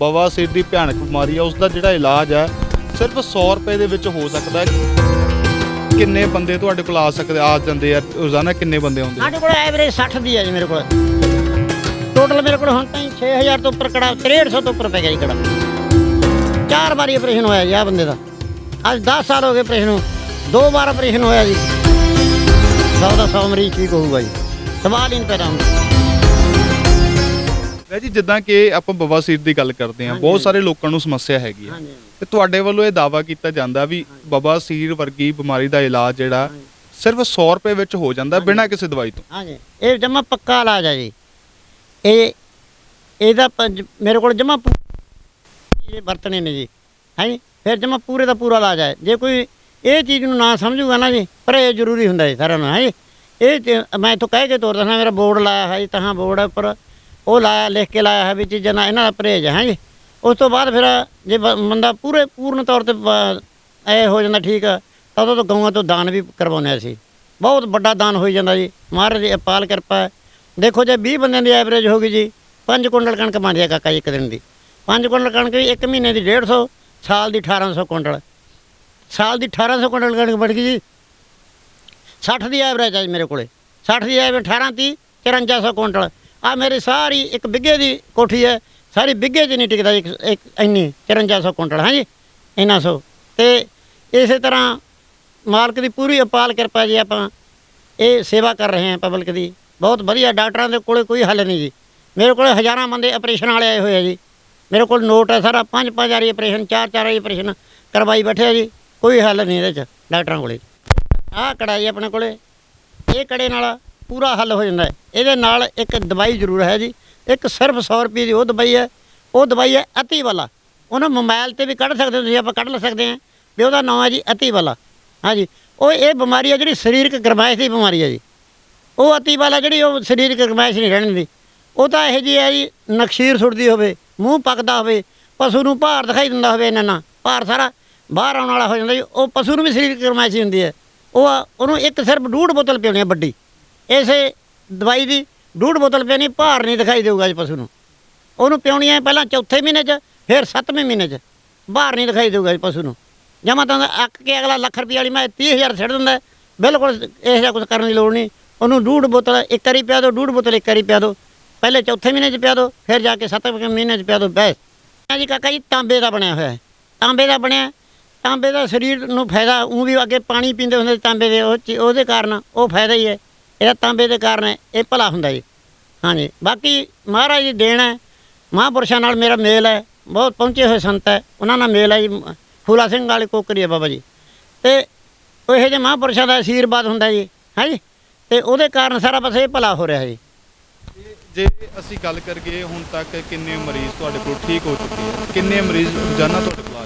ਬਵਾਸੀਰ ਦੀ ਭਿਆਨਕ ਬਿਮਾਰੀ ਆ ਉਸ ਦਾ ਜਿਹੜਾ ਇਲਾਜ ਹੈ ਸਿਰਫ 100 ਰੁਪਏ ਦੇ ਵਿੱਚ ਹੋ ਸਕਦਾ ਹੈ। ਕਿੰਨੇ ਬੰਦੇ ਤੁਹਾਡੇ ਕੋਲ ਆ ਸਕਦੇ, ਆ ਜਾਂਦੇ ਆ? ਰੋਜ਼ਾਨਾ ਕਿੰਨੇ ਬੰਦੇ ਆਉਂਦੇ ਸਾਡੇ ਕੋਲ ਐਵਰੇਜ 60 ਦੀ ਹੈ ਜੀ ਮੇਰੇ ਕੋਲ। ਟੋਟਲ ਮੇਰੇ ਕੋਲ ਹੁਣ ਤਾਈਂ 6000 ਤੋਂ ਉੱਪਰ ਕੜਾ 6300 ਤੋਂ ਉੱਪਰ ਪੈ ਗਿਆ ਜੀ ਕੜਾ। ਚਾਰ ਵਾਰੀ ਆਪਰੇਸ਼ਨ ਹੋਇਆ ਜੀ ਆ ਬੰਦੇ ਦਾ। ਅੱਜ 10 ਸਾਲ ਹੋ ਗਏ ਆਪਰੇਸ਼ਨ ਨੂੰ। ਦੋ ਵਾਰ ਆਪਰੇਸ਼ਨ ਹੋਇਆ ਜੀ। ਸੌ ਦਾ 100 ਮਰੀਜ਼ ਠੀਕ ਹੋਊਗਾ ਜੀ। ਸਵਾਲ ਹੀ ਨਹੀਂ ਪੈਦਾ ਹੁੰਦਾ। ਵੈ ਜੀ ਜਿੱਦਾਂ ਕਿ ਆਪਾਂ ਬਵਾਸੀਰ ਦੀ ਗੱਲ ਕਰਦੇ ਹਾਂ ਬਹੁਤ ਸਾਰੇ ਲੋਕਾਂ ਨੂੰ ਸਮੱਸਿਆ ਹੈਗੀ ਹੈ। ਤੇ ਤੁਹਾਡੇ ਵੱਲੋਂ ਇਹ ਦਾਵਾ ਕੀਤਾ ਜਾਂਦਾ ਵੀ ਬਵਾਸੀਰ ਵਰਗੀ ਬਿਮਾਰੀ ਦਾ ਇਲਾਜ ਜਿਹੜਾ ਸਿਰਫ 100 ਰੁਪਏ ਵਿੱਚ ਹੋ ਜਾਂਦਾ ਬਿਨਾਂ ਕਿਸੇ ਦਵਾਈ ਤੋਂ। ਹਾਂਜੀ। ਇਹ ਜਮਾ ਪੱਕਾ ਇਲਾਜ ਹੈ ਜੀ। ਇਹ ਇਹਦਾ ਮੇਰੇ ਕੋਲ ਜਮਾ ਇਹ ਵਰਤਣੇ ਨੇ ਜੀ। ਹਾਂਜੀ ਫਿਰ ਜਮਾ ਪੂਰੇ ਦਾ ਪੂਰਾ ਇਲਾਜ ਹੈ। ਜੇ ਕੋਈ ਇਹ ਚੀਜ਼ ਨੂੰ ਨਾ ਸਮਝੂਗਾ ਨਾ ਜੀ ਪਰ ਇਹ ਜ਼ਰੂਰੀ ਹੁੰਦਾ ਜੀ ਸਾਰਿਆਂ ਨੂੰ ਹਾਂਜੀ ਇਹ ਤੇ ਮੈਂ ਇੱਥੋਂ ਕਹਿ ਕੇ ਤੋਰ ਦੱਸਣਾ ਮੇਰਾ ਬੋਰਡ ਲਾਇਆ ਹੈ ਜੀ ਤਹਾਂ ਬੋਰਡ ਹੈ ਉੱਪਰ। ਉਹ ਲਾਇਆ, ਲਿਖ ਕੇ ਲਾਇਆ ਹੈ ਵੀ ਚੀਜ਼ਾਂ ਨਾਲ ਇਹਨਾਂ ਦਾ ਪਰਹੇਜ਼ ਹੈ ਹਾਂਜੀ ਉਸ ਤੋਂ ਬਾਅਦ ਫਿਰ ਜੇ ਬ- ਬੰਦਾ ਪੂਰੇ, ਪੂਰਨ ਤੌਰ ਤੇ ਬ- ਇਹ ਹੋ ਜਾਂਦਾ ਠੀਕ ਆ ਤਾਂ ਉਦੋਂ ਤੋਂ ਗਊਆਂ ਤੋਂ ਦਾਨ ਵੀ ਕਰਵਾਉਂਦੇ ਸੀ ਬਹੁਤ ਵੱਡਾ ਦਾਨ ਹੋਈ ਜਾਂਦਾ ਜੀ। ਮਹਾਰਾਜ ਦੀ ਅਪਾਲ ਕਿਰਪਾ ਦੇਖੋ ਜੇ 20 ਬੰਦਿਆਂ ਦੀ ਐਵਰੇਜ ਹੋ ਗਈ ਜੀ 5 ਕੁਇੰਟਲ ਕਣਕ ਬਣਦੀ ਹੈ ਕਾਕਾ ਜੀ ਇੱਕ ਦਿਨ ਦੀ। 5 ਕੁਇੰਟਲ ਕਣਕ ਵੀ ਇੱਕ ਮਹੀਨੇ ਦੀ 150 ਸਾਲ ਦੀ 1800 ਕੁਇੰਟਲ। ਸਾਲ ਦੀ 1800 ਕੁਇੰਟਲ ਕਣਕ ਬਣ ਗਈ ਜੀ। 60 ਦੀ ਐਵਰੇਜ ਹੈ ਜੀ ਮੇਰੇ ਕੋਲੇ। 60 ਦੀ ਐਵਰੇਜ 18 30 5400 ਕੁਇੰਟਲ। ਆ ਮੇਰੀ ਸਾਰੀ ਇੱਕ ਬਿੱਗੇ ਦੀ ਕੋਠੀ ਹੈ, ਸਾਰੀ ਬਿੱਗੇ 'ਚ ਨਹੀਂ ਟਿਕਦਾ ਇੱਕ ਇੱਕ ਇੰਨੀ 5400 ਕੁਇੰਟਲ ਹਾਂਜੀ, ਇੰਨਾ ਸੌ। ਤੇ ਇਸੇ ਤਰ੍ਹਾਂ ਮਾਲਕ ਦੀ ਪੂਰੀ ਅਪਾਲ ਕਿਰਪਾ ਜੀ ਆਪਾਂ ਇਹ ਸੇਵਾ ਕਰ ਰਹੇ ਹਾਂ ਪਬਲਿਕ ਦੀ। ਬਹੁਤ ਵਧੀਆ, ਡਾਕਟਰਾਂ ਦੇ ਕੋਲੇ ਕੋਈ ਹੱਲ ਨਹੀਂ ਜੀ। ਮੇਰੇ ਕੋਲੇ ਹਜ਼ਾਰਾਂ ਬੰਦੇ ਆਪਰੇਸ਼ਨ ਵਾਲੇ ਆਏ ਹੋਏ ਆ ਜੀ। ਮੇਰੇ ਕੋਲ ਨੋਟ ਹੈ ਸਾਰਾ, ਪੰਜ ਪੰਜ ਵਾਰੀ ਆਪਰੇਸ਼ਨ, ਚਾਰ ਚਾਰ ਵਾਰੀ ਆਪਰੇਸ਼ਨ ਕਰਵਾਈ ਬੈਠੇ ਆ ਜੀ। ਕੋਈ ਹੱਲ ਨਹੀਂ ਇਹਦੇ ਚ, ਡਾਕਟਰਾਂ ਕੋਲੇ। ਆਹ ਕੜਾ ਜੀ ਆਪਣੇ ਕੋਲੇ, ਇਹ ਕੜੇ ਨਾਲ ਪੂਰਾ ਹੱਲ ਹੋ ਜਾਂਦਾ ਹੈ। ਇਹਦੇ ਨਾਲ ਇੱਕ ਦਵਾਈ ਜ਼ਰੂਰ ਹੈ ਜੀ। ਇੱਕ ਸਿਰਫ 100 ਰੁਪਏ ਦੀ ਉਹ ਦਵਾਈ ਹੈ। ਉਹ ਦਵਾਈ ਹੈ ਅਤੀ ਵਾਲਾ ਉਹਨੂੰ ਮੋਬਾਈਲ ਤੇ ਵੀ ਕੱਢ ਸਕਦੇ ਹੋ ਤੁਸੀਂ, ਆਪਾਂ ਕੱਢ ਲੈ ਸਕਦੇ ਹਾਂ। ਵੀ ਉਹਦਾ ਨਾਮ ਹੈ ਜੀ ਅਤੀ ਵਾਲਾ ਹਾਂਜੀ ਉਹ ਇਹ ਬਿਮਾਰੀ ਹੈ ਜਿਹੜੀ ਸਰੀਰਕ ਗਰਮਾਇਸ਼ ਦੀ ਬਿਮਾਰੀ ਹੈ ਜੀ। ਉਹ ਅਤੀ ਵਾਲਾ ਜਿਹੜੀ ਉਹ ਸਰੀਰਕ ਗਰਮਾਇਸ਼ ਨਹੀਂ ਰਹਿਣ ਦਿੰਦੀ। ਉਹ ਤਾਂ ਇਹੋ ਜਿਹੀ ਹੈ ਜੀ, ਨਕਸ਼ੀਰ ਸੁੱਟਦੀ ਹੋਵੇ, ਮੂੰਹ ਪੱਕਦਾ ਹੋਵੇ, ਪਸ਼ੂ ਨੂੰ ਭਾਰ ਦਿਖਾਈ ਦਿੰਦਾ ਹੋਵੇ ਇਹਨਾਂ ਨਾਲ। ਭਾਰ ਸਾਰਾ ਬਾਹਰ ਆਉਣ ਵਾਲਾ ਹੋ ਜਾਂਦਾ ਜੀ। ਉਹ ਪਸ਼ੂ ਨੂੰ ਵੀ ਸਰੀਰਕ ਗਰਮਾਇਸ਼ ਹੀ ਹੁੰਦੀ ਹੈ। ਉਹ ਉਹਨੂੰ ਇੱਕ ਸਿਰਫ ਡੂਢ ਬੋਤਲ ਪਿਉਣੀ ਹੈ ਵੱਡੀ। ਇਸੇ ਦਵਾਈ ਦੀ ਡੂਢ ਬੋਤਲ ਪਿਉਣੀ ਭਾਰ ਨਹੀਂ ਦਿਖਾਈ ਦੇਊਗਾ ਜੀ ਪਸ਼ੂ ਨੂੰ। ਉਹਨੂੰ ਪਿਉਣੀ ਹੈ ਪਹਿਲਾਂ ਚੌਥੇ ਮਹੀਨੇ 'ਚ, ਫਿਰ ਸੱਤਵੇਂ ਮਹੀਨੇ 'ਚ। ਬਾਹਰ ਨਹੀਂ ਦਿਖਾਈ ਦੇਊਗਾ ਜੀ ਪਸ਼ੂ ਨੂੰ। ਜਮਾ ਤਾਂ ਅੱਕ ਕੇ ਅਗਲਾ ਲੱਖ ਰੁਪਏ ਵਾਲੀ ਮੈਂ 30000 ਛੱਡ ਦਿੰਦਾ ਬਿਲਕੁਲ ਇਹੋ ਜਿਹਾ ਕੁਝ ਕਰਨ ਦੀ ਲੋੜ ਨਹੀਂ। ਉਹਨੂੰ ਡੂਢ ਬੋਤਲ ਇੱਕ ਵਾਰੀ ਪਿਆ ਦਿਓ, ਡੂਢ ਬੋਤਲ ਇੱਕ ਵਾਰੀ ਪਿਆ ਦਿਓ। ਪਹਿਲੇ ਚੌਥੇ ਮਹੀਨੇ 'ਚ ਪਿਆ ਦਿਓ, ਫਿਰ ਜਾ ਕੇ ਸੱਤਵੇਂ ਮਹੀਨੇ 'ਚ ਪਿਆ ਦਿਓ, ਬੈਸ। ਇਹ ਜੀ ਕਾਕਾ ਜੀ, ਤਾਂਬੇ ਦਾ ਬਣਿਆ ਹੋਇਆ ਹੈ ਤਾਂਬੇ ਦਾ ਬਣਿਆ ਤਾਂਬੇ ਦਾ ਸਰੀਰ ਨੂੰ ਫਾਇਦਾ ਉਹ ਵੀ ਅੱਗੇ ਪਾਣੀ ਪੀਂਦੇ ਹੁੰਦੇ ਤਾਂਬੇ ਦੇ, ਉਹ ਚੀ- ਉਹਦੇ ਕਾਰਨ ਉਹ ਫਾਇਦਾ ਹੀ ਹੈ ਇਹਦਾ ਤਾਂਬੇ ਦੇ ਕਾਰਨ ਇਹ ਭਲਾ ਹੁੰਦਾ ਜੀ। ਹਾਂਜੀ ਬਾਕੀ ਮਹਾਰਾਜ ਜੀ ਦੇਣ ਹੈ। ਮਹਾਂਪੁਰਸ਼ਾਂ ਨਾਲ ਮੇਰਾ ਮੇਲ ਹੈ। ਬਹੁਤ ਪਹੁੰਚੇ ਹੋਏ ਸੰਤ ਹੈ। ਉਹਨਾਂ ਨਾਲ ਮੇਲ ਹੈ ਜੀ। ਫੂਲਾ ਸਿੰਘ ਵਾਲੇ ਕੋਕਰੀ ਹੈ ਬਾਬਾ ਜੀ। ਤੇ ਉਹ ਇਹੋ ਜਿਹੇ ਮਹਾਂਪੁਰਸ਼ਾਂ ਦਾ ਆਸ਼ੀਰਵਾਦ ਹੁੰਦਾ ਜੀ। ਹਾਂਜੀ ਤੇ ਉਹਦੇ ਕਾਰਨ ਸਾਰਾ ਬਸ ਇਹ ਭਲਾ ਹੋ ਰਿਹਾ ਜੀ। ਜੇ ਅਸੀਂ ਗੱਲ ਕਰੀਏ ਹੁਣ ਤੱਕ ਕਿੰਨੇ ਮਰੀਜ਼ ਤੁਹਾਡੇ ਕੋਲ ਠੀਕ ਹੋ ਚੁੱਕੇ ਆ? ਕਿੰਨੇ ਮਰੀਜ਼ ਰੋਜ਼ਾਨਾ ਤੁਹਾਡੇ ਕੋਲ ਆ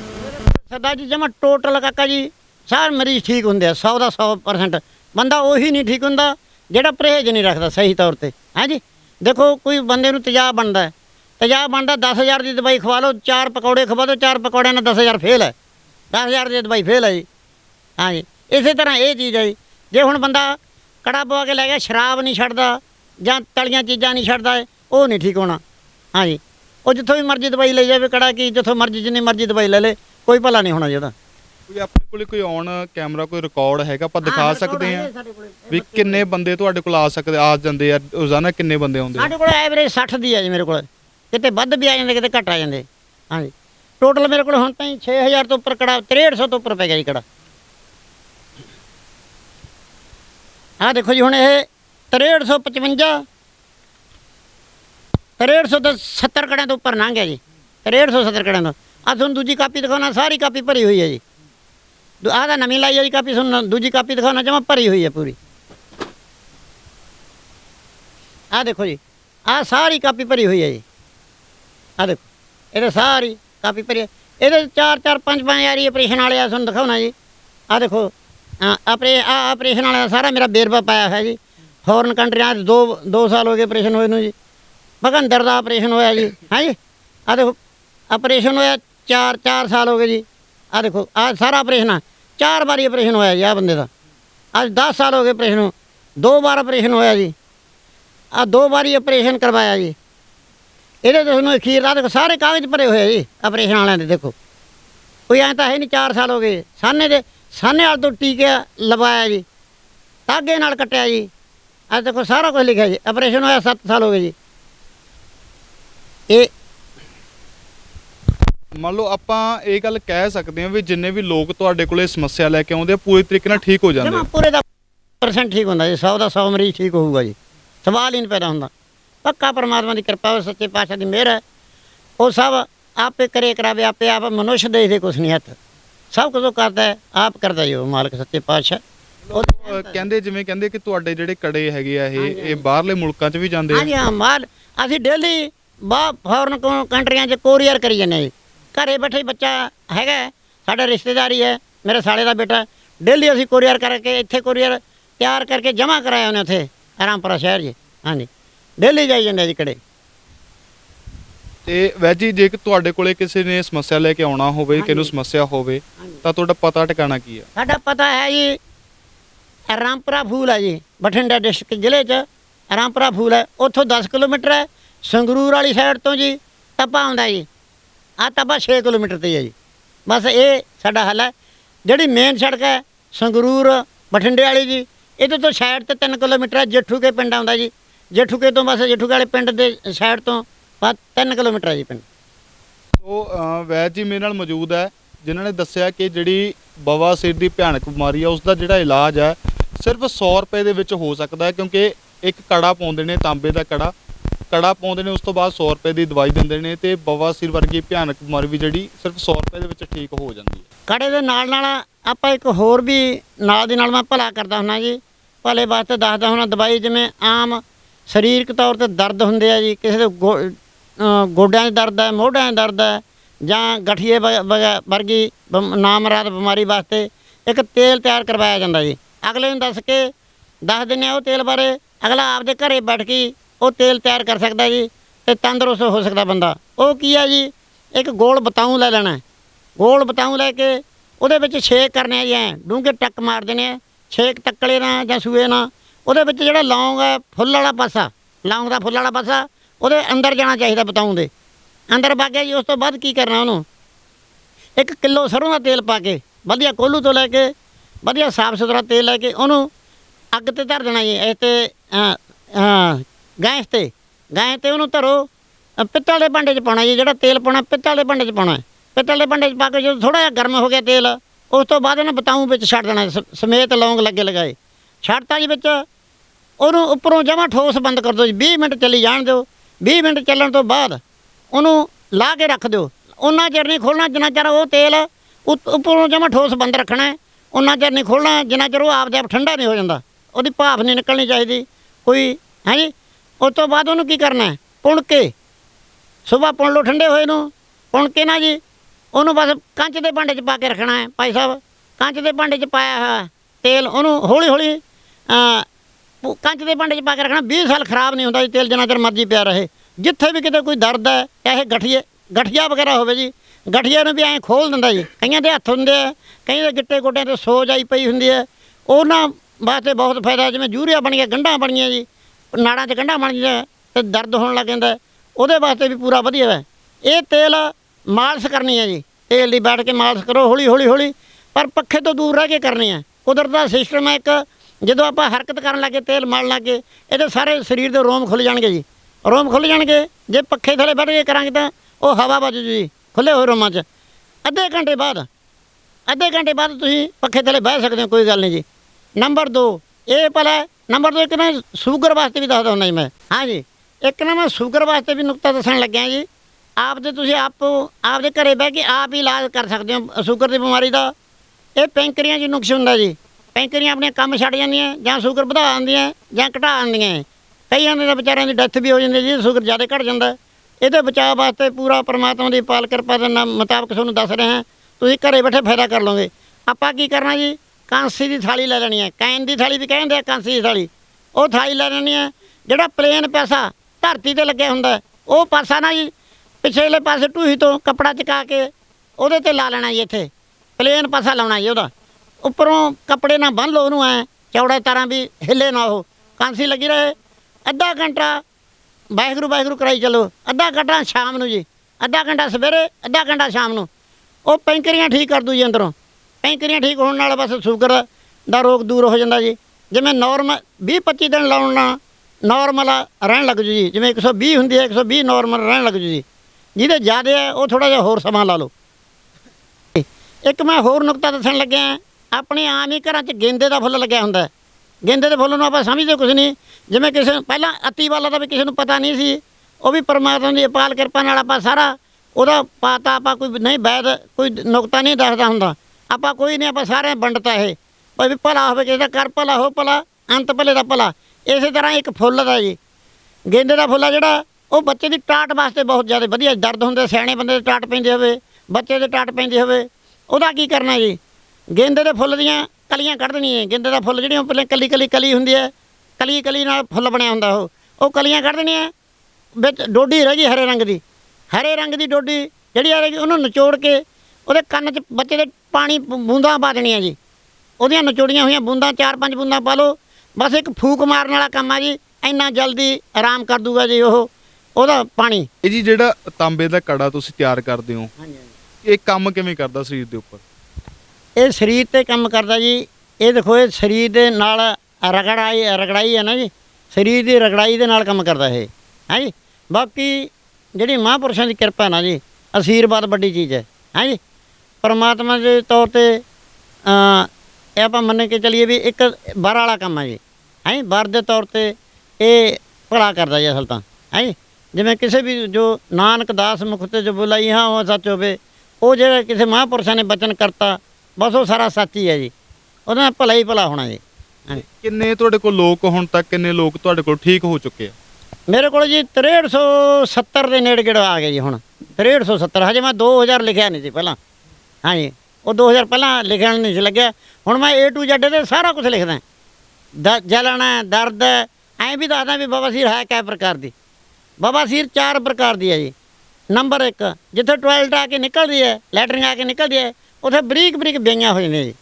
ਸਰਦਾਰ ਜੀ ਜਮਾ ਟੋਟਲ ਕਾਕਾ ਜੀ ਸਾਰੇ ਮਰੀਜ਼ ਠੀਕ ਹੁੰਦੇ ਆ। 100 ਦਾ 100% ਬੰਦਾ ਉਹੀ ਨਹੀਂ ਠੀਕ ਹੁੰਦਾ। ਜਿਹੜਾ ਪਰਹੇਜ਼ ਨਹੀਂ ਰੱਖਦਾ ਸਹੀ ਤੌਰ ਤੇ ਹਾਂਜੀ ਦੇਖੋ, ਕੋਈ ਬੰਦੇ ਨੂੰ ਤੇਜ਼ਾਬ ਬਣਦਾ ਹੈ। ਤੇਜ਼ਾਬ ਬਣਦਾ 10000 ਦੀ ਦਵਾਈ ਖਵਾ ਲਓ, ਚਾਰ ਪਕੌੜੇ ਖਵਾ ਦਿਓ, ਚਾਰ ਪਕੌੜਿਆਂ ਨਾਲ 10000 ਫੇਲ ਹੈ। 10000 ਦੀ ਦਵਾਈ ਫੇਲ ਹੈ ਜੀ। ਹਾਂਜੀ ਇਸੇ ਤਰ੍ਹਾਂ ਇਹ ਚੀਜ਼ ਹੈ ਜੀ। ਜੇ ਹੁਣ ਬੰਦਾ ਕੜਾ ਪਵਾ ਕੇ ਲੈ ਗਿਆ, ਸ਼ਰਾਬ ਨਹੀਂ ਛੱਡਦਾ ਜਾਂ ਤਲੀਆਂ ਚੀਜ਼ਾਂ ਨਹੀਂ ਛੱਡਦਾ ਉਹ ਨਹੀਂ ਠੀਕ ਹੋਣਾ। ਹਾਂਜੀ ਉਹ ਜਿੱਥੋਂ ਵੀ ਮਰਜ਼ੀ ਦਵਾਈ ਲਈ ਜਾਵੇ ਕੜਾ, ਕੀ ਜਿੱਥੋਂ ਮਰਜ਼ੀ, ਜਿੰਨੀ ਮਰਜ਼ੀ ਦਵਾਈ ਲੈ ਲੇ, ਕੋਈ ਭਲਾ ਨਹੀਂ ਹੋਣਾ ਜਿਹਦਾ ਕੋਈ ਆਪਣੇ ਕੋਲੇ ਕੋਈ ਔਨ ਕੈਮਰਾ ਕੋਈ ਰਿਕਾਰਡ ਹੈਗਾ ਆਪਾਂ ਦਿਖਾ ਸਕਦੇ ਹਾਂ ਵੀ ਕਿੰਨੇ ਬੰਦੇ ਤੁਹਾਡੇ ਕੋਲ ਆ ਸਕਦੇ ਆ ਜਾਂਦੇ ਆ ਰੋਜ਼ਾਨਾ ਕਿੰਨੇ ਬੰਦੇ ਆਉਂਦੇ ਆ? ਸਾਡੇ ਕੋਲ ਐਵਰੇਜ 60 ਦੀ ਹੈ ਜੀ ਮੇਰੇ ਕੋਲ। ਕਿਤੇ ਵੱਧ ਵੀ ਆ ਜਾਂਦੇ ਕਿਤੇ ਘੱਟ ਆ ਜਾਂਦੇ। ਹਾਂਜੀ। ਟੋਟਲ ਮੇਰੇ ਕੋਲ ਹੁਣ ਤਾਈਂ 6000 ਤੋਂ ਉੱਪਰ ਕੜਾ 6300 ਤੋਂ ਉੱਪਰ ਪੈ ਗਿਆ ਜੀ ਕੜਾ। ਆਹ ਦੇਖੋ ਜੀ ਹੁਣ ਇਹ 6355 6300 ਤੋਂ 70 ਕੜਿਆਂ ਤੋਂ ਉੱਪਰ ਲੰਘ ਗਿਆ ਜੀ। 6370 ਕੜਿਆਂ ਤੋਂ। ਆ ਤੁਹਾਨੂੰ ਦੂਜੀ ਕਾਪੀ ਦਿਖਾਉਣਾ ਸਾਰੀ ਕਾਪੀ ਭਰੀ ਹੋਈ ਹੈ ਜੀ। ਆਹ ਤਾਂ ਨਵੀਂ ਲਾਈ ਹੈ ਜੀ ਕਾਪੀ ਤੁਹਾਨੂੰ ਦੂਜੀ ਕਾਪੀ ਦਿਖਾਉਣਾ ਜਮਾ ਭਰੀ ਹੋਈ ਹੈ ਪੂਰੀ ਆਹ ਦੇਖੋ ਜੀ ਆਹ ਸਾਰੀ ਕਾਪੀ ਭਰੀ ਹੋਈ ਹੈ ਜੀ ਆਹ ਦੇਖੋ ਇਹਦੇ ਸਾਰੀ ਕਾਪੀ ਭਰੀ ਇਹਦੇ 4 4 5 5 ਯਾਰੀ ਆਪਰੇਸ਼ਨ ਵਾਲੇ ਆ ਤੁਹਾਨੂੰ ਦਿਖਾਉਣਾ ਜੀ ਆਹ ਦੇਖੋ ਆਪਰੇ ਆ ਆਪਰੇਸ਼ਨ ਵਾਲਾ ਸਾਰਾ ਮੇਰਾ ਬੇਰਵਾ ਪਾਇਆ ਹੈ ਜੀ ਫੋਰਨ ਕੰਟਰੀਆਂ 'ਚ ਦੋ ਦੋ ਸਾਲ ਹੋ ਗਏ ਆਪਰੇਸ਼ਨ ਹੋਏ ਨੂੰ ਜੀ ਭਗੰਦਰ ਦਾ ਆਪਰੇਸ਼ਨ ਹੋਇਆ ਜੀ ਹਾਂ ਜੀ ਆਹ ਦੇਖੋ ਆਪਰੇਸ਼ਨ ਹੋਇਆ 4 4 ਸਾਲ ਹੋ ਗਏ ਜੀ ਆਹ ਦੇਖੋ ਆਹ ਸਾਰਾ ਆਪਰੇਸ਼ਨ ਆ। ਚਾਰ ਵਾਰੀ ਆਪਰੇਸ਼ਨ ਹੋਇਆ ਜੀ ਆ ਬੰਦੇ ਦਾ। ਅੱਜ 10 ਸਾਲ ਹੋ ਗਏ ਆਪਰੇਸ਼ਨ ਨੂੰ। ਦੋ ਵਾਰ ਆਪਰੇਸ਼ਨ ਹੋਇਆ ਜੀ। ਆ ਦੋ ਵਾਰੀ ਆਪਰੇਸ਼ਨ ਕਰਵਾਇਆ ਜੀ। ਇਹਦੇ ਤੇ ਤੁਹਾਨੂੰ ਅਖੀਰ ਦਾ ਦੇਖੋ, ਸਾਰੇ ਕਾਗਜ਼ ਭਰੇ ਹੋਏ ਜੀ ਆਪਰੇਸ਼ਨ ਵਾਲਿਆਂ ਦੇ ਦੇਖੋ। ਕੋਈ ਐਂ ਤਾਂ ਹੈ ਨਹੀਂ 4 ਸਾਲ ਹੋ ਗਏ। ਸਾਨੇ ਦੇ, ਸਾਨੇ ਵਾਲ ਤੋਂ ਟੀਕੇ ਲਵਾਇਆ ਜੀ। ਤਾਗੇ ਨਾਲ ਕੱਟਿਆ ਜੀ। ਅੱਜ ਦੇਖੋ, ਸਾਰਾ ਕੁਝ ਲਿਖਿਆ ਜੀ। ਆਪਰੇਸ਼ਨ ਹੋਇਆ 7 ਸਾਲ ਹੋ ਗਏ ਜੀ। ਇਹ ਮੰਨ ਲਓ ਆਪਾਂ ਇਹ ਗੱਲ ਕਹਿ ਸਕਦੇ ਹਾਂ ਵੀ ਜਿੰਨੇ ਵੀ ਲੋਕ ਤੁਹਾਡੇ ਕੋਲੇ ਸਮੱਸਿਆ ਲੈ ਕੇ ਆਉਂਦੇ ਆ ਪੂਰੀ ਤਰੀਕੇ ਨਾਲ ਠੀਕ ਹੋ ਜਾਂਦੇ ਜਮਾ ਆ ਪੂਰੇ ਦਾ ਪਰਸੈਂਟ ਠੀਕ ਹੁੰਦਾ ਜੀ 100 ਦਾ 100 ਮਰੀਜ਼ ਠੀਕ ਹੋਊਗਾ ਜੀ। ਸਵਾਲ ਹੀ ਨਹੀਂ ਪੈਦਾ ਹੁੰਦਾ। ਪੱਕਾ ਪਰਮਾਤਮਾ ਦੀ ਕਿਰਪਾ ਹੋ ਸੱਚੇ ਪਾਤਸ਼ਾਹ ਦੀ ਮਿਹਰ ਹੈ। ਉਹ ਸਭ ਆਪੇ ਕਰੇ ਕਰਾਵੇ ਆਪੇ ਆਪ ਮਨੁੱਖ ਦੇ ਦੇ ਕੁਛ ਨਹੀਂ ਹੱਥ। ਸਭ ਕੁਝ ਉਹ ਕਰਦਾ ਹੈ ਆਪ ਕਰਦਾ ਜੀ ਉਹ ਮਾਲਕ ਸੱਚੇ ਪਾਤਸ਼ਾਹ। ਅਹ ਕਹਿੰਦੇ ਜਿਵੇਂ ਕਹਿੰਦੇ ਕਿ ਤੁਹਾਡੇ ਜਿਹੜੇ ਕੜੇ ਹੈਗੇ ਆ ਇਹ ਇਹ ਬਾਹਰਲੇ ਮੁਲਕਾਂ 'ਚ ਵੀ ਜਾਂਦੇ ਆ। ਹਾਂਜੀ ਹਾਂ ਮਾਲ ਅਸੀਂ ਡੇਲੀ ਬਾ ਫੋਰਨ ਕੰਟਰੀਆਂ 'ਚ ਕੋਰੀਅਰ ਕਰੀ ਜਾਂਦੇ ਹਾਂ ਜੀ। ਘਰੇ ਬੈਠੇ ਬੱਚਾ ਹੈਗਾ ਸਾਡਾ ਰਿਸ਼ਤੇਦਾਰੀ ਹੈ ਮੇਰੇ ਸਾਲੇ ਦਾ ਬੇਟਾ ਡੇਲੀ ਅਸੀਂ ਕੋਰੀਅਰ ਕਰਕੇ ਇੱਥੇ ਕੋਰੀਅਰ ਤਿਆਰ ਕਰਕੇ ਜਮ੍ਹਾਂ ਕਰਾਇਆ ਉਹਨੇ ਉੱਥੇ ਆਰਾਮਪੁਰਾ ਸ਼ਹਿਰ ਜੀ ਹਾਂਜੀ। ਡੇਲੀ ਜਾਈ ਜਾਂਦੇ ਜੀ ਕੜੇ ਤੇ ਵੈਜੀ ਜੇ ਕਿ ਤੁਹਾਡੇ ਕੋਲੇ ਕਿਸੇ ਨੇ ਸਮੱਸਿਆ ਲੈ ਕੇ ਆਉਣਾ ਹੋਵੇ ਕਿ ਨੂੰ ਸਮੱਸਿਆ ਹੋਵੇ ਤਾਂ ਤੁਹਾਡਾ ਪਤਾ ਟਿਕਾਣਾ ਕੀ ਹੈ? ਸਾਡਾ ਪਤਾ ਹੈ ਜੀ ਰਾਮਪੁਰਾ ਫੂਲ ਹੈ ਜੀ ਬਠਿੰਡਾ ਡਿਸਟ੍ਰਿਕਟ ਜ਼ਿਲ੍ਹੇ 'ਚ ਰਾਮਪੁਰਾ ਫੂਲ ਹੈ। ਉੱਥੋਂ 10 ਕਿਲੋਮੀਟਰ ਹੈ ਸੰਗਰੂਰ ਵਾਲੀ ਸਾਈਡ ਤੋਂ ਜੀ ਤਪਾ ਆਉਂਦਾ ਜੀ। ਆ ਤਪਾ 6 ਕਿਲੋਮੀਟਰ ਤੇ ਹੈ ਜੀ। ਬਸ ਇਹ ਸਾਡਾ ਹੱਲ ਹੈ। ਜਿਹੜੀ ਮੇਨ ਸੜਕ ਹੈ, ਸੰਗਰੂਰ, ਬਠਿੰਡੇ ਵਾਲੀ ਜੀ, ਇਹਦੇ ਤੋਂ ਸਾਈਡ ਤੇ 3 ਕਿਲੋਮੀਟਰ ਹੈ, ਜੇਠੂਕੇ ਪਿੰਡ ਆਉਂਦਾ ਜੀ। ਜੇਠੂਕੇ ਤੋਂ ਬਸ ਜੇਠੂਕੇ ਵਾਲੇ ਪਿੰਡ ਦੇ ਸਾਈਡ ਤੋਂ ਬਸ 3 ਕਿਲੋਮੀਟਰ ਹੈ ਜੀ ਪਿੰਡ। ਸੋ ਵੈਦ ਜੀ ਮੇਰੇ ਨਾਲ ਮੌਜੂਦ ਹੈ, ਜਿਨ੍ਹਾਂ ਨੇ ਦੱਸਿਆ ਕਿ ਜਿਹੜੀ ਬਵਾਸੀਰ ਦੀ ਭਿਆਨਕ ਬਿਮਾਰੀ ਹੈ ਉਸ ਦਾ ਜਿਹੜਾ ਇਲਾਜ ਹੈ, ਸਿਰਫ 100 ਰੁਪਏ ਦੇ ਵਿੱਚ ਹੋ ਸਕਦਾ ਹੈ, ਕਿਉਂਕਿ ਇੱਕ ਕੜਾ ਪਾਉਂਦੇ ਨੇ, ਤਾਂਬੇ ਦਾ ਕੜਾ। ਕੜਾ ਪਾਉਂਦੇ ਨੇ, ਉਸ ਤੋਂ ਬਾਅਦ 100 ਰੁਪਏ ਦੀ ਦਵਾਈ ਦਿੰਦੇ ਨੇ ਤੇ ਬਵਾਸੀਰ ਵਰਗੀ ਭਿਆਨਕ ਬਿਮਾਰੀ ਵੀ ਜਿਹੜੀ ਸਿਰਫ 100 ਰੁਪਏ ਦੇ ਵਿੱਚ ਠੀਕ ਹੋ ਜਾਂਦੀ ਹੈ। ਕੜੇ ਦੇ ਨਾਲ ਨਾਲ ਆਪਾਂ ਇੱਕ ਹੋਰ ਵੀ ਨਾਲ ਦੀ ਨਾਲ ਮੈਂ ਭਲਾ ਕਰਦਾ ਹੁੰਨਾ ਜੀ। ਭਲੇ ਵਾਸਤੇ ਦੱਸਦਾ ਹੁੰਨਾ ਦਵਾਈ ਜਿਵੇਂ ਆਮ ਸਰੀਰਕ ਤੌਰ ਤੇ ਦਰਦ ਹੁੰਦੇ ਆ ਜੀ, ਕਿਸੇ ਦੇ ਗੋ- ਗੋਡਿਆਂ 'ਚ ਦਰਦ ਹੈ, ਮੋਢਿਆਂ 'ਚ ਦਰਦ ਹੈ ਜਾਂ ਗਠੀਏ ਵ- ਵਗ- ਵਰਗੀ ਨਾਮਰਾਦ ਬਿਮਾਰੀ ਵਾਸਤੇ ਇੱਕ ਤੇਲ ਤਿਆਰ ਕਰਵਾਇਆ ਜਾਂਦਾ ਜੀ। ਅਗਲੇ ਨੂੰ ਦੱਸ ਕੇ ਦੱਸ ਦਿੰਦੇ ਆ ਉਹ ਤੇਲ ਬਾਰੇ। ਅਗਲਾ ਆਪਦੇ ਘਰੇ ਬੈਠ ਕੇ ਉਹ ਤੇਲ ਤਿਆਰ ਕਰ ਸਕਦਾ ਜੀ ਤੇ ਤੰਦਰੁਸਤ ਹੋ ਸਕਦਾ ਬੰਦਾ। ਉਹ ਕੀ ਆ ਜੀ? ਇੱਕ ਗੋਲ ਬਤਾਊ ਲੈ ਲੈਣਾ। ਗੋਲ ਬਤਾਊ ਲੈ ਕੇ ਉਹਦੇ ਵਿੱਚ ਛੇਕ ਕਰਨੇ ਆ ਜੀ ਐ। ਡੂੰਘੇ ਟੱਕ ਮਾਰ ਦੇਣੇ ਆ। ਛੇਕ ਤੱਕਲੇ ਨਾਲ ਜਾਂ ਸੂਏ ਨਾਲ। ਉਹਦੇ ਵਿੱਚ ਜਿਹੜਾ ਲੌਂਗ ਹੈ ਫੁੱਲ ਵਾਲਾ ਪਾਸਾ, ਲੌਂਗ ਦਾ ਫੁੱਲ ਵਾਲਾ ਪਾਸਾ, ਉਹਦੇ ਅੰਦਰ ਜਾਣਾ ਚਾਹੀਦਾ ਬਤਾਊ ਦੇ। ਅੰਦਰ ਵਗ ਗਿਆ ਜੀ ਉਸ ਤੋਂ ਬਾਅਦ ਕੀ ਕਰਨਾ ਉਹਨੂੰ? ਇੱਕ ਕਿਲੋ ਸਰੋਂ ਦਾ ਤੇਲ ਪਾ ਕੇ, ਵਧੀਆ ਕੋਲੂ ਤੋਂ ਲੈ ਕੇ, ਵਧੀਆ ਸਾਫ਼ ਸੁਥਰਾ ਤੇਲ ਲੈ ਕੇ ਉਹਨੂੰ ਅੱਗ ਤੇ ਧਰ ਦੇਣਾ ਜੀ। ਇਹ ਤੇ ਗੈਸ ਤੇ ਗੈਸ ਤੇ ਉਹਨੂੰ ਧਰੋ। ਪਿੱਤਲ ਦੇ ਭਾਂਡੇ 'ਚ ਪਾਉਣਾ ਜੀ, ਜਿਹੜਾ ਤੇਲ ਪਾਉਣਾ, ਪਿੱਤਲ ਦੇ ਭਾਂਡੇ 'ਚ ਪਾਉਣਾ ਪਿੱਤਲ ਦੇ ਭਾਂਡੇ 'ਚ ਪਾ ਕੇ ਜਦੋਂ ਥੋੜਾ ਜਿਹਾ ਗਰਮ ਹੋ ਗਿਆ ਤੇਲ, ਉਸ ਤੋਂ ਬਾਅਦ ਉਹਨੂੰ ਬਤਾਊ ਵਿੱਚ ਛੱਡ ਦੇਣਾ ਸਮੇਤ ਲੌਂਗ ਲੱਗੇ ਲਗਾਏ। ਛੱਡਤਾ ਜੀ ਵਿੱਚ, ਉਹਨੂੰ ਉੱਪਰੋਂ ਜਮਾ ਠੋਸ ਬੰਦ ਕਰ ਦਿਓ ਜੀ 20 ਮਿੰਟ ਚੱਲੀ ਜਾਣ ਦਿਓ। 20 ਮਿੰਟ ਚੱਲਣ ਤੋਂ ਬਾਅਦ ਉਹਨੂੰ ਲਾ ਕੇ ਰੱਖ ਦਿਓ। ਉਹਨਾਂ ਚਿਰ ਨਹੀਂ ਖੋਲਣਾ ਜਿੰਨਾ ਚਿਰ ਉਹ ਤੇਲ ਉੱਪਰੋਂ ਜਮਾ ਠੋਸ ਬੰਦ ਰੱਖਣਾ ਹੈ ਉਹਨਾਂ ਚਿਰ ਨਹੀਂ ਖੋਲਣਾ ਜਿੰਨਾ ਚਿਰ ਉਹ ਆਪਦੇ ਆਪ ਠੰਡਾ ਨਹੀਂ ਹੋ ਜਾਂਦਾ। ਉਹਦੀ ਭਾਫ ਨਹੀਂ ਨਿਕਲਣੀ ਚਾਹੀਦੀ। ਕੋਈ ਹਾਂਜੀ ਉਸ ਤੋਂ ਬਾਅਦ ਉਹਨੂੰ ਕੀ ਕਰਨਾ ਹੈ? ਪੁਣ ਕੇ। ਸਵੇਰ ਪੁਣ ਲਓ, ਠੰਡੇ ਹੋਏ ਨੂੰ। ਪੁਣ ਕੇ ਨਾ ਜੀ, ਉਹਨੂੰ ਬਸ ਕੰਚ ਦੇ ਭਾਂਡੇ 'ਚ ਪਾ ਕੇ ਰੱਖਣਾ ਹੈ, ਭਾਈ ਸਾਹਿਬ। ਕੰਚ ਦੇ ਭਾਂਡੇ 'ਚ ਪਾਇਆ ਹੋਇਆ ਤੇਲ, ਉਹਨੂੰ ਹੌਲੀ ਹੌਲੀ ਕੰਚ ਦੇ ਭਾਂਡੇ 'ਚ ਪਾ ਕੇ ਰੱਖਣਾ। 20 ਸਾਲ ਖਰਾਬ ਨਹੀਂ ਹੁੰਦਾ ਜੀ ਤੇਲ, ਜਿੰਨਾ ਚਿਰ ਮਰਜ਼ੀ ਪਿਆ ਰਹੇ। ਜਿੱਥੇ ਵੀ ਕਿਤੇ ਕੋਈ ਦਰਦ ਹੈ, ਚਾਹੇ ਗਠੀਏ, ਗਠੀਆ ਵਗੈਰਾ ਹੋਵੇ ਜੀ ਗਠੀਆ ਨੂੰ ਵੀ ਐਂ ਖੋਲ ਦਿੰਦਾ ਜੀ। ਕਈਆਂ ਦੇ ਹੱਥ ਹੁੰਦੇ ਆ, ਕਈਆਂ ਦੇ ਗਿੱਟੇ ਗੋਡਿਆਂ ਤੇ ਸੋਜ ਆਈ ਪਈ ਹੁੰਦੀ ਹੈ। ਉਹਨਾਂ ਵਾਸਤੇ ਬਹੁਤ ਫਾਇਦਾ, ਜਿਵੇਂ ਯੂਰੀਆ ਬਣ ਗਿਆ, ਗੰਢਾਂ ਬਣੀਆਂ ਜੀ। ਨਾੜਾਂ 'ਚ ਗੰਢਾਂ ਬਣ ਜਾਂਦਾ ਤੇ ਦਰਦ ਹੋਣ ਲੱਗ ਜਾਂਦਾ। ਉਹਦੇ ਵਾਸਤੇ ਵੀ ਪੂਰਾ ਵਧੀਆ ਹੈ ਇਹ ਤੇਲ ਮਾਲਸ ਕਰਨੀ ਹੈ ਜੀ। ਤੇਲ ਦੀ ਬੈਠ ਕੇ ਮਾਲਸ਼ ਕਰੋ, ਹੌਲੀ ਹੌਲੀ ਹੌਲੀ। ਪਰ ਪੱਖੇ ਤੋਂ ਦੂਰ ਰਹਿ ਕੇ ਕਰਨੀ ਹੈ। ਕੁਦਰਤ ਦਾ ਸਿਸਟਮ ਹੈ ਇੱਕ, ਜਦੋਂ ਆਪਾਂ ਹਰਕਤ ਕਰਨ ਲੱਗੇ ਤੇਲ ਮਲਣ ਲੱਗੇ ਇਹਦੇ ਸਾਰੇ ਸਰੀਰ ਦੇ ਰੋਮ ਖੁੱਲ ਜਾਣਗੇ ਜੀ। ਰੋਮ ਖੁੱਲ ਜਾਣਗੇ। ਜੇ ਪੱਖੇ ਥੱਲੇ ਬੈਠ ਕੇ ਕਰਾਂਗੇ ਤਾਂ ਉਹ ਹਵਾ ਵੱਜ ਜੀ ਖੁੱਲੇ ਹੋਏ ਰੋਮਾਂ 'ਚ। ਅੱਧੇ ਘੰਟੇ ਬਾਅਦ, ਅੱਧੇ ਘੰਟੇ ਬਾਅਦ ਤੁਸੀਂ ਪੱਖੇ ਥੱਲੇ ਬਹਿ ਸਕਦੇ ਹੋ, ਕੋਈ ਗੱਲ ਨਹੀਂ ਜੀ। ਨੰਬਰ 2 ਇਹ ਭਲਾ ਨੰਬਰ 2 ਇੱਕ ਮੈਂ ਸ਼ੂਗਰ ਵਾਸਤੇ ਵੀ ਦੱਸਦਾ ਹੁੰਦਾ ਜੀ ਮੈਂ। ਹਾਂਜੀ ਇੱਕ ਨਾ ਮੈਂ ਸ਼ੂਗਰ ਵਾਸਤੇ ਵੀ ਨੁਕਤਾ ਦੱਸਣ ਲੱਗਿਆ ਜੀ। ਆਪ ਦੇ ਤੁਸੀਂ ਆਪ, ਆਪਦੇ ਘਰੇ ਬਹਿ ਕੇ ਆਪ ਹੀ ਇਲਾਜ ਕਰ ਸਕਦੇ ਹੋ, ਸ਼ੂਗਰ ਦੀ ਬਿਮਾਰੀ ਦਾ। ਇਹ ਪੈਂਕਰੀਆਂ 'ਚ ਨੁਕਸ ਹੁੰਦਾ ਜੀ। ਪੈਂਕਰੀਆਂ ਆਪਣੇ ਕੰਮ ਛੱਡ ਜਾਂਦੀਆਂ, ਜਾਂ ਸ਼ੂਗਰ ਵਧਾ ਦਿੰਦੀਆਂ, ਜਾਂ ਘਟਾ ਦਿੰਦੀਆਂ। ਕਈਆਂ ਦੇ ਵਿਚਾਰਿਆਂ ਦੀ ਡੈਥ ਵੀ ਹੋ ਜਾਂਦੀ ਜੀ, ਸ਼ੂਗਰ ਜ਼ਿਆਦਾ ਘਟ ਜਾਂਦਾ। ਇਹਦੇ ਬਚਾਅ ਵਾਸਤੇ ਪੂਰਾ ਪਰਮਾਤਮਾ ਦੀ ਪਾਲ ਕਿਰਪਾ ਦੇ ਨਾਮ ਮੁਤਾਬਕ ਤੁਹਾਨੂੰ ਦੱਸ ਰਹੇ ਹਾਂ। ਤੁਸੀਂ ਘਰੇ ਬੈਠੇ ਫਾਇਦਾ ਕਰ ਲਓਗੇ। ਆਪਾਂ ਕੀ ਕਰਨਾ ਜੀ? ਕਾਂਸੀ ਦੀ ਥਾਲੀ ਲੈ ਲੈਣੀ ਹੈ, ਕੈਨ ਦੀ ਥਾਲੀ ਵੀ ਕਹਿੰਦੇ ਆ ਕਾਂਸੀ ਦੀ ਥਾਲੀ। ਉਹ ਥਾਲੀ ਲੈ ਲੈਣੀ ਹੈ, ਜਿਹੜਾ ਪਲੇਨ ਪੈਸਾ ਧਰਤੀ ਤੇ ਲੱਗਿਆ ਹੁੰਦਾ ਉਹ ਪਾਸਾ ਨਾ ਜੀ, ਪਿਛਲੇ ਪਾਸੇ ਢੂਹੀ ਤੋਂ ਕੱਪੜਾ ਚਕਾ ਕੇ ਉਹਦੇ ਤੇ ਲਾ ਲੈਣਾ ਜੀ ਇੱਥੇ। ਪਲੇਨ ਪਾਸਾ ਲਾਉਣਾ ਜੀ ਉਹਦਾ। ਉੱਪਰੋਂ ਕੱਪੜੇ ਨਾਲ ਬੰਨ ਲਓ ਉਹਨੂੰ ਐ, ਚੌੜਾ ਤਾਰਾਂ ਵੀ ਹਿੱਲੇ ਨਾ ਉਹ। ਕਾਂਸੀ ਲੱਗੀ ਰਹੇ, ਅੱਧਾ ਘੰਟਾ ਵਾਹਿਗੁਰੂ ਵਾਹਿਗੁਰੂ ਕਰਾਈ ਚੱਲੋ। ਅੱਧਾ ਘੰਟਾ ਸ਼ਾਮ ਨੂੰ ਜੀ, ਅੱਧਾ ਘੰਟਾ ਸਵੇਰੇ, ਅੱਧਾ ਘੰਟਾ ਸ਼ਾਮ ਨੂੰ। ਉਹ ਪੈਂਕਰੀਆਂ ਠੀਕ ਕਰ ਦੂ ਜੀ ਅੰਦਰੋਂ। ਪੈਂਕਰੀਆਂ ਠੀਕ ਹੋਣ ਨਾਲ ਬਸ ਸ਼ੂਗਰ ਦਾ ਰੋਗ ਦੂਰ ਹੋ ਜਾਂਦਾ ਜੀ। ਜਿਵੇਂ ਨਾਰਮਲ 20 25 ਦਿਨ ਲਾਉਣ ਨਾਲ ਨਾਰਮਲ ਰਹਿਣ ਲੱਗ ਜੂ ਜੀ। ਜਿਵੇਂ 120 ਹੁੰਦੀ ਹੈ 120 ਨਾਰਮਲ ਰਹਿਣ ਲੱਗ ਜੂ ਜੀ। ਜਿਹਦੇ ਜ਼ਿਆਦਾ ਹੈ ਉਹ ਥੋੜਾ ਜਿਹਾ ਹੋਰ ਸਮਾਂ ਲਾ ਲਓ। ਇੱਕ ਮੈਂ ਹੋਰ ਨੁਕਤਾ ਦੱਸਣ ਲੱਗਿਆ, ਆਪਣੇ ਆਮ ਹੀ ਘਰਾਂ 'ਚ ਗੇਂਦੇ ਦਾ ਫੁੱਲ ਲੱਗਿਆ ਹੁੰਦਾ। ਗੇਂਦੇ ਦੇ ਫੁੱਲ ਨੂੰ ਆਪਾਂ ਸਮਝਦੇ ਕੁਝ ਨਹੀਂ। ਜਿਵੇਂ ਕਿਸੇ ਪਹਿਲਾਂ ਅਤੀ ਵਾਲਾ ਦਾ ਵੀ ਕਿਸੇ ਨੂੰ ਪਤਾ ਨਹੀਂ ਸੀ। ਉਹ ਵੀ ਪਰਮਾਤਮਾ ਦੀ ਅਪਾਲ ਕਿਰਪਾ ਨਾਲ ਆਪਾਂ ਸਾਰਾ ਉਹਦਾ ਪਾਤਾ, ਆਪਾਂ ਕੋਈ ਨਹੀਂ ਬੈਦ ਕੋਈ ਨੁਕਤਾ ਨਹੀਂ ਦੱਸਦਾ ਹੁੰਦਾ। ਆਪਾਂ ਕੋਈ ਨਹੀਂ, ਆਪਾਂ ਸਾਰੇ ਵੰਡਤਾ ਇਹ। ਭਾਈ ਵੀ ਭਲਾ ਹੋਵੇ, ਕਿਸੇ ਦਾ ਕਰ ਭਲਾ ਹੋ ਭਲਾ ਅੰਤ ਭਲੇ ਦਾ ਭਲਾ। ਇਸੇ ਤਰ੍ਹਾਂ ਇੱਕ ਫੁੱਲ ਦਾ ਜੀ। ਗੇਂਦੇ ਦਾ ਫੁੱਲ ਆ ਜਿਹੜਾ, ਉਹ ਬੱਚੇ ਦੀ ਟਾਟ ਵਾਸਤੇ ਬਹੁਤ ਜ਼ਿਆਦਾ ਵਧੀਆ। ਦਰਦ ਹੁੰਦੇ, ਸਿਆਣੇ ਬੰਦੇ ਦੇ ਟਾਟ ਪੈਂਦੇ ਹੋਵੇ, ਬੱਚੇ ਦੇ ਟਾਟ ਪੈਂਦੇ ਹੋਵੇ, ਉਹਦਾ ਕੀ ਕਰਨਾ ਜੀ? ਗੇਂਦੇ ਦੇ ਫੁੱਲ ਦੀਆਂ ਕਲੀਆਂ ਕੱਢ ਦੇਣੀਆਂ। ਗੇਂਦੇ ਦਾ ਫੁੱਲ ਜਿਹੜੀਆਂ ਪਹਿਲਾਂ ਕਲੀ ਕਲੀ ਕਲੀ ਹੁੰਦੀ ਹੈ, ਕਲੀ ਕਲੀ ਨਾਲ ਫੁੱਲ ਬਣਿਆ ਹੁੰਦਾ ਉਹ। ਉਹ ਕਲੀਆਂ ਕੱਢ ਦੇਣੀਆਂ, ਵਿੱਚ ਡੋਡੀ ਰਹਿ ਗਈ ਹਰੇ ਰੰਗ ਦੀ। ਹਰੇ ਰੰਗ ਦੀ ਡੋਡੀ ਜਿਹੜੀ ਆ ਰਹੀ, ਉਹਨੂੰ ਨਿਚੋੜ ਕੇ ਉਹਦੇ ਕੰਨ 'ਚ ਬੱਚੇ ਦੇ ਪਾਣੀ ਬੂੰਦਾਂ ਪਾ ਦੇਣੀਆਂ ਜੀ। ਉਹਦੀਆਂ ਨਿਚੋੜੀਆਂ ਹੋਈਆਂ ਬੂੰਦਾਂ ਚਾਰ ਪੰਜ ਬੂੰਦਾਂ ਪਾ ਲਓ। ਬਸ ਇੱਕ ਫੂਕ ਮਾਰਨ ਵਾਲਾ ਕੰਮ ਆ ਜੀ। ਇੰਨਾ ਜਲਦੀ ਆਰਾਮ ਕਰ ਦੂਗਾ ਜੀ ਉਹ ਉਹਦਾ ਪਾਣੀ। ਇਹ ਜੀ ਜਿਹੜਾ ਤਾਂਬੇ ਦਾ ਕੜਾ ਤੁਸੀਂ ਤਿਆਰ ਕਰਦੇ ਹੋ ਹਾਂਜੀ ਇਹ ਕੰਮ ਕਿਵੇਂ ਕਰਦਾ ਸਰੀਰ ਦੇ ਉੱਪਰ? ਇਹ ਸਰੀਰ ਤੇ ਕੰਮ ਕਰਦਾ ਜੀ। ਇਹ ਦੇਖੋ ਇਹ ਸਰੀਰ ਦੇ ਨਾਲ ਰਗੜਾਈ ਰਗੜਾਈ ਹੈ ਨਾ ਜੀ। ਸਰੀਰ ਦੀ ਰਗੜਾਈ ਦੇ ਨਾਲ ਕੰਮ ਕਰਦਾ ਇਹ। ਹੈ ਜੀ? ਬਾਕੀ ਜਿਹੜੀ ਮਹਾਂਪੁਰਸ਼ਾਂ ਦੀ ਕਿਰਪਾ ਨਾ ਜੀ ਅਸ਼ੀਰਵਾਦ ਵੱਡੀ ਚੀਜ਼ ਹੈ। ਹੈ ਜੀ? ਪਰਮਾਤਮਾ ਦੇ ਤੌਰ ਤੇ ਇਹ ਆਪਾਂ ਮੰਨ ਕੇ ਚੱਲੀਏ ਵੀ ਇੱਕ ਬਰ ਵਾਲਾ ਕੰਮ ਹੈ ਜੀ। ਹੈ ਬਰ ਦੇ ਤੌਰ ਤੇ ਇਹ ਭਲਾ ਕਰਦਾ ਜੀ ਅਸਲ ਤਾਂ। ਹੈ ਜਿਵੇਂ ਕਿਸੇ ਵੀ ਜੋ ਨਾਨਕ ਦਾਸ ਮੁਖ ਤੇ ਜੋ ਬੁਲਾਈ ਹਾਂ ਉਹ ਸੱਚ ਹੋਵੇ ਉਹ ਜਿਹੜਾ ਕਿਸੇ ਮਹਾਂਪੁਰਸ਼ਾਂ ਨੇ ਬਚਨ ਕਰਤਾ ਬਸ ਉਹ ਸਾਰਾ ਸੱਚ ਹੀ ਹੈ ਜੀ। ਉਹਦੇ ਭਲਾ ਹੀ ਭਲਾ ਹੋਣਾ ਜੀ। ਕਿੰਨੇ ਤੁਹਾਡੇ ਕੋਲ ਲੋਕ ਹੁਣ ਤੱਕ ਕਿੰਨੇ ਲੋਕ ਤੁਹਾਡੇ ਕੋਲ ਠੀਕ ਹੋ ਚੁੱਕੇ ਆ? ਮੇਰੇ ਕੋਲ ਜੀ 6370 ਦੇ ਨੇੜੇ ਗੇੜੇ ਆ ਗਏ ਜੀ ਹੁਣ। 6370 ਹਜੇ ਮੈਂ 2000 ਲਿਖਿਆ ਨਹੀਂ ਸੀ ਪਹਿਲਾਂ। ਹਾਂਜੀ। ਉਹ 2000 ਪਹਿਲਾਂ ਲਿਖਣ ਨਹੀਂ ਸੀ ਲੱਗਿਆ। ਹੁਣ ਮੈਂ A to Z ਤੇ ਸਾਰਾ ਕੁਝ ਲਿਖਦਾ। ਦ ਜਲਣ ਹੈ, ਦਰਦ ਹੈ, ਐਂ ਵੀ ਦੱਸਦਾ ਵੀ ਬਵਾਸੀਰ ਹੈ ਕਿਹ ਪ੍ਰਕਾਰ ਦੀ। ਬਵਾਸੀਰ ਚਾਰ ਪ੍ਰਕਾਰ ਦੀ ਹੈ ਜੀ। ਨੰਬਰ 1 ਜਿੱਥੇ ਟਾਇਲਟ ਆ ਕੇ ਨਿਕਲਦੀ ਹੈ ਲੈਟਰਿੰਗ ਆ ਕੇ ਨਿਕਲਦੀ ਹੈ ਉੱਥੇ ਬਰੀਕ ਬਰੀਕ ਬਈਆਂ ਹੋ ਜਾਂਦੀਆਂ ਜੀ।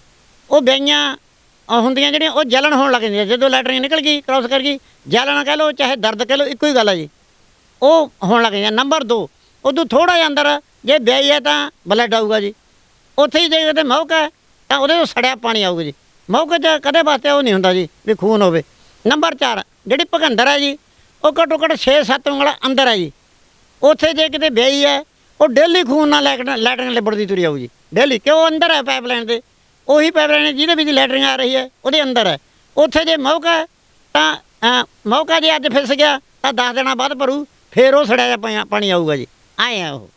ਉਹ ਬਈਆਂ ਹੁੰਦੀਆਂ ਜਿਹੜੀਆਂ ਉਹ ਜਲਣ ਹੋਣ ਲੱਗ ਜਾਂਦੀਆਂ। ਜਦੋਂ ਲੈਟਰਿੰਗ ਨਿਕਲ ਗਈ ਕ੍ਰਾਸ ਕਰ ਗਈ ਜਲਣ ਕਹਿ ਲਓ ਚਾਹੇ ਦਰਦ ਕਹਿ ਲਓ ਇੱਕੋ ਹੀ ਗੱਲ ਹੈ ਜੀ। ਉਹ ਹੋਣ ਲੱਗ ਜਾਂਦਾ ਨੰਬਰ 2 ਉਦੋਂ ਥੋੜਾ ਜਿਹਾ ਅੰਦਰ ਜੇ ਬਿਆਈ ਹੈ ਤਾਂ ਬਲੱਡ ਆਊਗਾ ਜੀ। ਉੱਥੇ ਹੀ ਜੇ ਕਿਤੇ ਮੌਕਾ ਹੈ। ਤਾਂ ਉਹਦੇ ਤੋਂ ਸੜਿਆ ਪਾਣੀ ਆਊਗਾ ਜੀ। ਮੌਕੇ 'ਚ ਕਦੇ ਵਾਸਤੇ ਉਹ ਨਹੀਂ ਹੁੰਦਾ ਜੀ, ਵੀ ਖੂਨ ਹੋਵੇ। ਨੰਬਰ 4 ਜਿਹੜੀ ਭਗੰਦਰ ਹੈ ਜੀ, ਉਹ ਘੱਟੋ ਘੱਟ 6-7 ਉਂਗਲਾਂ ਅੰਦਰ ਹੈ ਜੀ। ਉੱਥੇ ਜੇ ਕਿਤੇ ਵਿਆਹੀ ਹੈ, ਉਹ ਡੇਲੀ ਖੂਨ ਨਾਲ ਲੈਟਰਨ ਲੈਟਰਿੰਗ ਲਿਬੜਦੀ ਤੁਰੀ ਆਊ ਜੀ। ਡੇਲੀ, ਕਿਉਂ ਅੰਦਰ ਹੈ ਪਾਈਪਲਾਈਨ ਦੇ ਉਹੀ ਪਾਈਪਲਾਈਨ ਜਿਹਦੇ ਵਿੱਚ ਲੈਟਰਿੰਗ ਆ ਰਹੀ ਹੈ, ਉਹਦੇ ਅੰਦਰ ਹੈ। ਉੱਥੇ ਜੇ ਮੌਕਾ ਹੈ, ਤਾਂ ਮੌਕਾ ਜੇ ਅੱਜ ਫਿਸ ਗਿਆ, ਤਾਂ 10 ਦਿਨਾਂ ਬਾਅਦ ਭਰੂ, ਫੇਰ ਉਹ ਸੜਿਆ ਜਿਹਾ ਪਾਣੀ- ਪਾਣੀ ਆਊਗਾ ਜੀ। ਆਏ ਆ ਉਹ।